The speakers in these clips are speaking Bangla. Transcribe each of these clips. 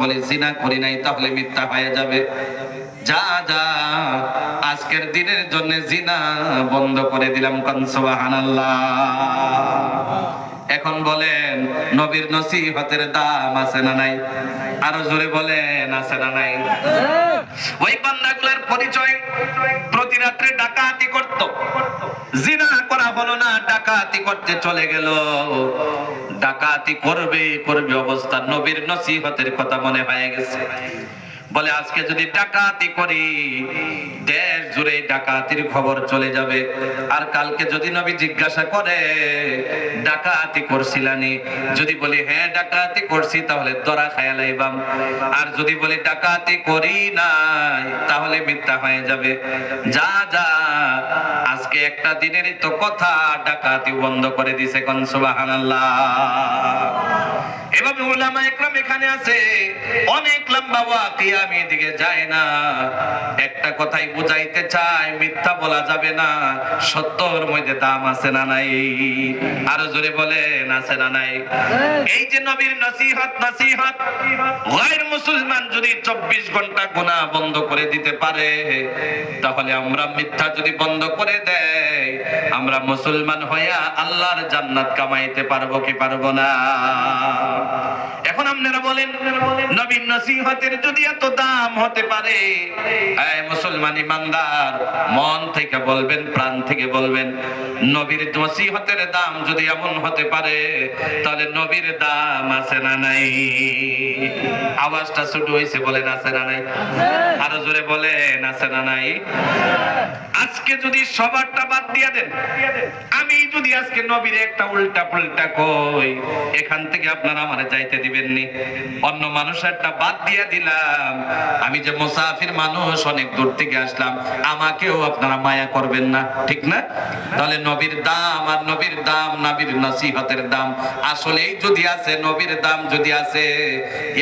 বলে জিনা করি নাই, তাহলে মিথ্যা হয়ে যাবে। যা যা, আজকের দিনের জন্য জিনা বন্ধ করে দিলাম কনসবাহানাল্লাহ এখন বলেন, নবীর নসিহতের দাম আছে না নাই? আরও জোরে বলেন, আছে না নাই? ওই বান্দাগুলার পরিচয় প্রতি রাত্রে ডাকাতি করত। জিনা করা হলো না, ডাকাতি করতে চলে গেল। ডাকাতি করবে করবে অবস্থা। নবীর নসিহতের কথা মনে হয়ে গেছে। বলে, আজকে যদি ডাকাতি করি, দেশ জুড়ে ডাকাতির খবর চলে যাবে। আর কালকে যদি নবী জিজ্ঞাসা করে, ডাকাতি করছিলানি? যদি বলি হ্যাঁ ডাকাতি করছি, তাহলে দরা খায়া লাইবাম আর যদি বলি, ডাকাতি করি নাই, তাহলে মিথ্যা হয়ে যাবে। যা যা একটা দিনেরই তো কথা ডাকাতি বন্ধ করে দিছে কনসুবাহ এভাবে এখানে আছে অনেক লম্বা ওয়াকিয়া আমি এদিকে না। একটা কথাই বুঝাইতে চাই মিথ্যা বলা যাবে না। সত্যর মধ্যে দাম আছে না নাই? আরও জোরে বলেন আছে না নাই? এই যে নবীর নসিহত নসিহত গায়ের মুসলমান যদি চব্বিশ ঘণ্টা গুনাহ বন্ধ করে দিতে পারে তাহলে আমরা মিথ্যা যদি বন্ধ করে দেয় আমরা মুসলমান হইয়া আল্লাহর জান্নাত কামাইতে পারব কি পারব না? বলেন নবীন নসিহতের যদি এত দাম হতে পারে? মুসলমান ইমানদার, মন থেকে বলবেন, প্রাণ থেকে বলবেন, নবীর নসিহতের দাম যদি এমন হতে পারে, তাহলে নবীর দাম আছে না নাই? আওয়াজটা ছোট হয়েছে, বলেন, আছে না নাই? আরও জোরে বলেন, আছে না নাই? আজকে যদি সবারটা বাদ দিয়া দেন। আমি যদি আজকে নবীর একটা উল্টা পুল্টা কই এখান থেকে আপনারা আমার যাইতে দিবেন নি অন্য মানুষেরটা বাদ দিয়া দিলাম। আমি যে মুসাফির মানুষ অনেক দূর থেকে আসলাম। আমাকেও আপনারা মায়া করবেন না ঠিক না? তাহলে নবীর দাম আর নবীর দাম নবীর নসিহতের দাম। আসলেই যদি আছে নবীর দাম যদি আছে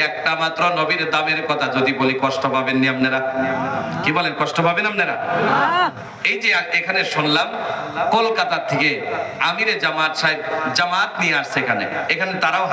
একটা মাত্র নবীর দামের কথা যদি বলি কষ্ট পাবেন নি আপনারা? কি বলেন কষ্ট পাবেন আপনারা? এই যে এখানে শুনলাম কলকাতা থেকে আমিরে জামাত সাহেব জামাত নিয়ে আসছে এখানে। এখানে তারাও